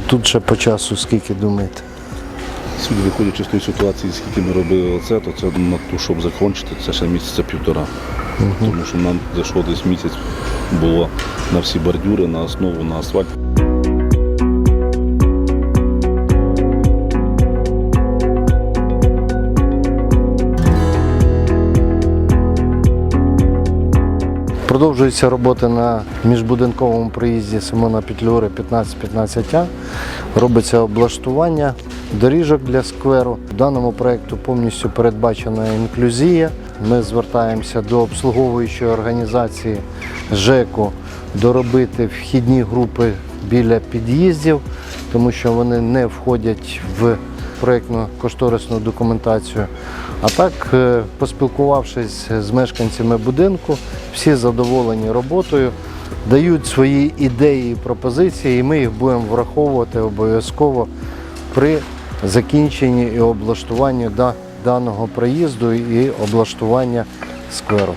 Тут ще по часу скільки думаєте? Сьогодні, виходячи з тої ситуації, скільки ми робили оце, то це на ту, щоб закінчити, це ще місяця півтора. Тому що нам зайшло десь місяць було на всі бордюри, на основу, на асфальт. Продовжується робота на міжбудинковому проїзді Симона Петлюри 15-15А. Робиться облаштування доріжок для скверу. В даному проєкту повністю передбачена інклюзія. Ми звертаємося до обслуговуючої організації ЖЕКу доробити вхідні групи біля під'їздів, тому що вони не входять в проєктно-кошторисну документацію. А так, е, поспілкувавшись з мешканцями будинку, всі задоволені роботою, дають свої ідеї і пропозиції, і ми їх будемо враховувати обов'язково при закінченні і облаштуванні даного проїзду і облаштування скверу.